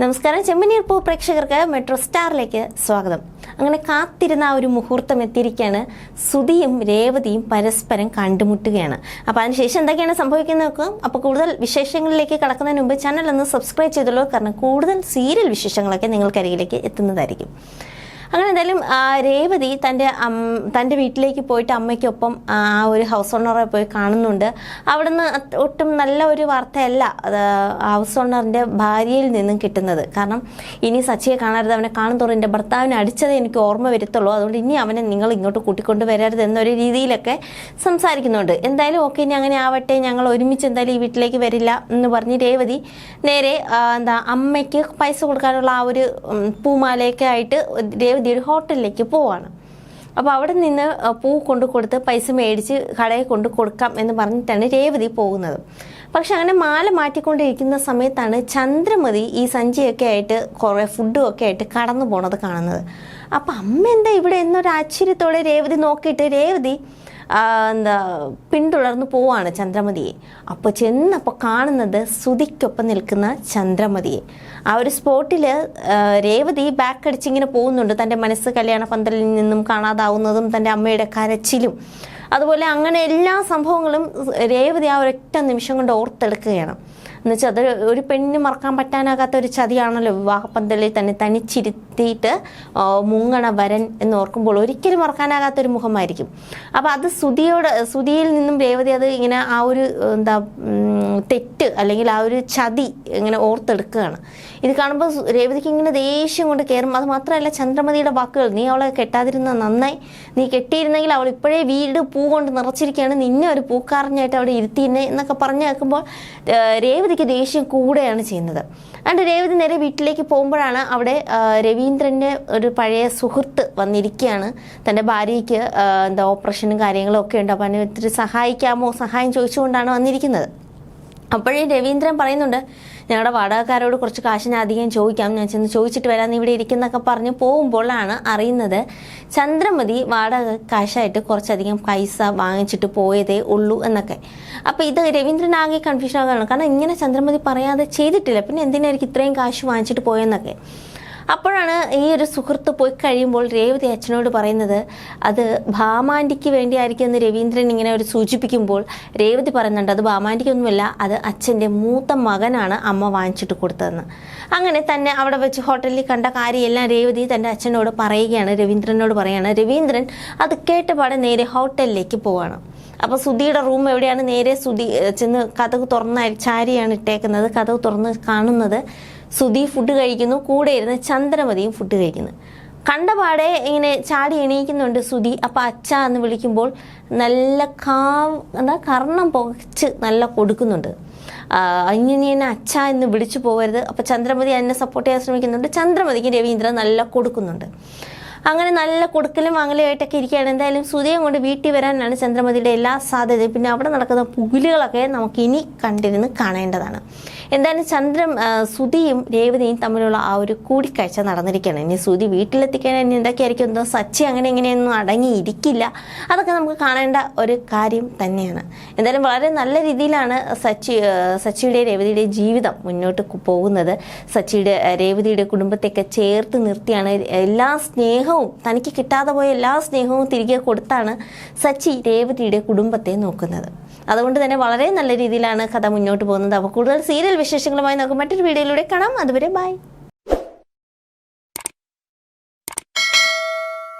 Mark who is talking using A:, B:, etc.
A: നമസ്കാരം. ചെമ്മനീർ പൂ പ്രേക്ഷകർക്ക് മെട്രോ സ്റ്റാറിലേക്ക് സ്വാഗതം. അങ്ങനെ കാത്തിരുന്ന ആ ഒരു മുഹൂർത്തം എത്തിയിരിക്കുകയാണ് സുധിയും രേവതിയും പരസ്പരം കണ്ടുമുട്ടുകയാണ്. അപ്പോൾ അതിനുശേഷം എന്തൊക്കെയാണ് സംഭവിക്കുന്നത് നോക്കാം. അപ്പോൾ കൂടുതൽ വിശേഷങ്ങളിലേക്ക് കടക്കുന്നതിന് മുമ്പ് ചാനൽ ഒന്ന് സബ്സ്ക്രൈബ് ചെയ്തുള്ളൂ കാരണം കൂടുതൽ സീരിയൽ വിശേഷങ്ങളൊക്കെ നിങ്ങൾക്കരികിലേക്ക് എത്തുന്നതായിരിക്കും. അങ്ങനെ എന്തായാലും രേവതി തന്റെ തന്റെ വീട്ടിലേക്ക് പോയിട്ട് അമ്മയ്ക്കൊപ്പം ആ ഒരു ഹൗസ് ഓണറെ പോയി കാണുന്നുണ്ട്. അവിടുന്ന് ഒട്ടും നല്ല ഒരു വാർത്തയല്ല ഹൗസ് ഓണറിന്റെ ഭാര്യയിൽ നിന്നും കിട്ടുന്നത്. കാരണം ഇനി സച്ചിയെ കാണരുത് അവനെ കാണുന്നതോറും എന്റെ ഭർത്താവിനെ അടിച്ചത് എനിക്ക് ഓർമ്മ വരുത്തുള്ളൂ. അതുകൊണ്ട് ഇനി അവനെ നിങ്ങൾ ഇങ്ങോട്ട് കൂട്ടിക്കൊണ്ട് വരരുത് എന്നൊരു രീതിയിലൊക്കെ സംസാരിക്കുന്നുണ്ട്. എന്തായാലും ഓക്കെ ഇനി അങ്ങനെ ആവട്ടെ ഞങ്ങൾ ഒരുമിച്ച് എന്തായാലും ഈ വീട്ടിലേക്ക് വരില്ല എന്ന് പറഞ്ഞ് രേവതി നേരെ എന്താ അമ്മയ്ക്ക് പൈസ കൊടുക്കാനുള്ള ആ ഒരു പൂമാലയൊക്കെ ആയിട്ട് രേവതി ഒരു ഹോട്ടലിലേക്ക് പോവാണ്. അപ്പോൾ അവിടെ നിന്ന് പൂ കൊണ്ട് കൊടുത്ത് പൈസ മേടിച്ച് കടയിൽ കൊണ്ട് കൊടുക്കാം എന്ന് പറഞ്ഞിട്ടാണ് രേവതി പോകുന്നത്. പക്ഷെ അങ്ങനെ മാല മാറ്റിക്കൊണ്ടിരിക്കുന്ന സമയത്താണ് ചന്ദ്രമതി ഈ സഞ്ചിയൊക്കെ ആയിട്ട് കുറേ ഫുഡും ഒക്കെ ആയിട്ട് കടന്നു പോണത് കാണുന്നത്. അപ്പം അമ്മ എന്താ ഇവിടെ എന്നൊരു ആശ്ചര്യത്തോടെ രേവതി നോക്കിയിട്ട് രേവതി എന്താ പിന്തുടർന്ന് പോവാണ് ചന്ദ്രമതിയെ. അപ്പോൾ ചെന്നപ്പോൾ കാണുന്നത് സുതിക്കൊപ്പം നിൽക്കുന്ന ചന്ദ്രമതിയെ. ആ ഒരു സ്പോട്ടിൽ രേവതി ബാക്ക് അടിച്ചിങ്ങനെ പോകുന്നുണ്ട്. തന്റെ മനസ്സ് കല്യാണ പന്തലിൽ നിന്നും കാണാതാവുന്നതും തന്റെ അമ്മയുടെ കരച്ചിലും. അതുപോലെ അങ്ങനെ എല്ലാ സംഭവങ്ങളും രേവതി ആ ഒരൊറ്റ നിമിഷം കൊണ്ട് ഓർത്തെടുക്കുകയാണ്. എന്നുവെച്ചാൽ അത് ഒരു പെണ്ണിന് മറക്കാൻ പറ്റാനാകാത്ത ഒരു ചതിയാണല്ലോ വിവാഹപ്പന്തലിൽ തന്നെ തനിച്ചിരുത്തിയിട്ട് മുങ്ങണ വരൻ എന്ന് ഓർക്കുമ്പോൾ ഒരിക്കലും മറക്കാനാകാത്ത ഒരു മുഖമായിരിക്കും. അപ്പോൾ അത് സുതിയോട് സുതിയിൽ നിന്നും രേവതി അത് ഇങ്ങനെ ആ ഒരു എന്താ തെറ്റ് അല്ലെങ്കിൽ ആ ഒരു ചതി ഇങ്ങനെ ഓർത്തെടുക്കുകയാണ്. ഇത് കാണുമ്പോൾ രേവതിക്ക് ഇങ്ങനെ ദേഷ്യം കൊണ്ട് കയറും അത് മാത്രമല്ല ചന്ദ്രമതിയുടെ വാക്കുകൾ നീ അവളെ കെട്ടാതിരുന്ന നന്നായി. നീ കെട്ടിയിരുന്നെങ്കിൽ അവൾ ഇപ്പോഴേ വീട് പൂ കൊണ്ട് നിറച്ചിരിക്കുകയാണ്. നിന്നെ ഒരു പൂക്കാരനായിട്ട് അവിടെ ഇരുത്തിയിരുന്നേ എന്നൊക്കെ പറഞ്ഞു കേൾക്കുമ്പോൾ രേവതിക്ക് ദേഷ്യം കൂടുകയാണ് ചെയ്യുന്നത്. അതുകൊണ്ട് രേവതി നേരെ വീട്ടിലേക്ക് പോകുമ്പോഴാണ് അവിടെ രവീന്ദ്രന്റെ ഒരു പഴയ സുഹൃത്ത് വന്നിരിക്കുകയാണ്. തന്റെ ഭാര്യയ്ക്ക് എന്താ ഓപ്പറേഷനും കാര്യങ്ങളും ഒക്കെ ഉണ്ട്. അപ്പോൾ അതിന് ഒത്തിരി സഹായിക്കാമോ സഹായം ചോദിച്ചുകൊണ്ടാണ് വന്നിരിക്കുന്നത്. അപ്പോഴേ രവീന്ദ്രൻ പറയുന്നുണ്ട് ഞങ്ങളുടെ വാടകക്കാരോട് കുറച്ച് കാശ് ഞാൻ അധികം ചോദിക്കാം. ഞാൻ ചെന്ന് ചോദിച്ചിട്ട് വരാമെന്ന് ഇവിടെ ഇരിക്കുന്നൊക്കെ പറഞ്ഞ് പോകുമ്പോഴാണ് അറിയുന്നത് ചന്ദ്രമതി വാടക കാശായിട്ട് കുറച്ചധികം പൈസ വാങ്ങിച്ചിട്ട് പോയതേ ഉള്ളൂ എന്നൊക്കെ. അപ്പോൾ ഇത് രവീന്ദ്രൻ ആകെ കൺഫ്യൂഷൻ ആകാനാണ്. കാരണം ഇങ്ങനെ ചന്ദ്രമതി പറയാതെ ചെയ്തിട്ടില്ല. പിന്നെ എന്തിനായിരിക്കും ഇത്രയും കാശ് വാങ്ങിച്ചിട്ട് പോയെന്നൊക്കെ. അപ്പോഴാണ് ഈ ഒരു സുഹൃത്ത് പോയി കഴിയുമ്പോൾ രേവതി അച്ഛനോട് പറയുന്നത് അത് ഭാമാന്റിക്ക് വേണ്ടിയായിരിക്കും എന്ന് രവീന്ദ്രൻ ഇങ്ങനെ ഒരു സൂചിപ്പിക്കുമ്പോൾ രേവതി പറയുന്നുണ്ട് അത് ഭാമാന്റിക്കൊന്നുമല്ല അത് അച്ഛന്റെ മൂത്ത മകനാണ് അമ്മ വാങ്ങിച്ചിട്ട് കൊടുത്തതെന്ന്. അങ്ങനെ തന്നെ അവിടെ വെച്ച് ഹോട്ടലിൽ കണ്ട കാര്യമെല്ലാം രേവതി തന്റെ അച്ഛനോട് പറയുകയാണ് രവീന്ദ്രനോട് പറയുകയാണ്. രവീന്ദ്രൻ അത് കേട്ടപാടെ നേരെ ഹോട്ടലിലേക്ക് പോവാണ്. അപ്പോൾ സുധിയുടെ റൂം എവിടെയാണ്? നേരെ സുധി ചെന്ന് കഥക് തുറന്ന ചാരിയാണ് ഇട്ടേക്കുന്നത്. കഥക് തുറന്ന് കാണുന്നത് സുധി ഫുഡ് കഴിക്കുന്നു കൂടെ ഇരുന്ന് ചന്ദ്രമതിയും ഫുഡ് കഴിക്കുന്നു. കണ്ടപാടെ ഇങ്ങനെ ചാടി എണീക്കുന്നുണ്ട് സുധി. അപ്പം അച്ഛ എന്ന് വിളിക്കുമ്പോൾ നല്ല കാവ് എന്താ കർണം പുകച്ച് നല്ല കൊടുക്കുന്നുണ്ട്. ഇങ്ങനെ എന്നെ അച്ഛ എന്ന് വിളിച്ചു പോകരുത്. അപ്പം ചന്ദ്രമതി എന്നെ സപ്പോർട്ട് ചെയ്യാൻ ശ്രമിക്കുന്നുണ്ട്. ചന്ദ്രമതിക്ക് രവീന്ദ്രൻ നല്ല കൊടുക്കുന്നുണ്ട്. അങ്ങനെ നല്ല കൊടുക്കലും വാങ്ങലുമായിട്ടൊക്കെ ഇരിക്കുകയാണ്. എന്തായാലും സുധിയും കൊണ്ട് വീട്ടിൽ വരാനാണ് ചന്ദ്രമതിയുടെ എല്ലാ സാധ്യതയും. പിന്നെ അവിടെ നടക്കുന്ന പുകിലുകളൊക്കെ നമുക്ക് ഇനി കണ്ടിരുന്ന് കാണേണ്ടതാണ്. എന്തായാലും ചന്ദ്രം ആ, സുധിയും രേവതിയും തമ്മിലുള്ള ആ ഒരു കൂടിക്കാഴ്ച നടന്നിരിക്കുകയാണ്. ഇനി സുധി വീട്ടിലെത്തിക്കാൻ ഇനി എന്തൊക്കെയായിരിക്കും? എന്തോ സച്ചി അങ്ങനെ ഇങ്ങനെയൊന്നും അടങ്ങിയിരിക്കില്ല. അതൊക്കെ നമുക്ക് കാണേണ്ട ഒരു കാര്യം തന്നെയാണ്. എന്തായാലും വളരെ നല്ല രീതിയിലാണ് സച്ചി സച്ചിയുടെ രേവതിയുടെ ജീവിതം മുന്നോട്ട് പോകുന്നത്. സച്ചിയുടെ രേവതിയുടെ കുടുംബത്തെയൊക്കെ ചേർത്ത് നിർത്തിയാണ്. എല്ലാ സ്നേഹവും തനിക്ക് കിട്ടാതെ പോയ എല്ലാ സ്നേഹവും തിരികെ കൊടുത്താണ് സച്ചി രേവതിയുടെ കുടുംബത്തെ നോക്കുന്നത്. അതുകൊണ്ട് തന്നെ വളരെ നല്ല രീതിയിലാണ് കഥ മുന്നോട്ട് പോകുന്നത്. അപ്പോൾ കൂടുതൽ സീരിയൽ വിശേഷങ്ങളുമായി നമുക്ക് മറ്റൊരു വീഡിയോയിലൂടെ കാണാം. അതുവരെ ബൈ.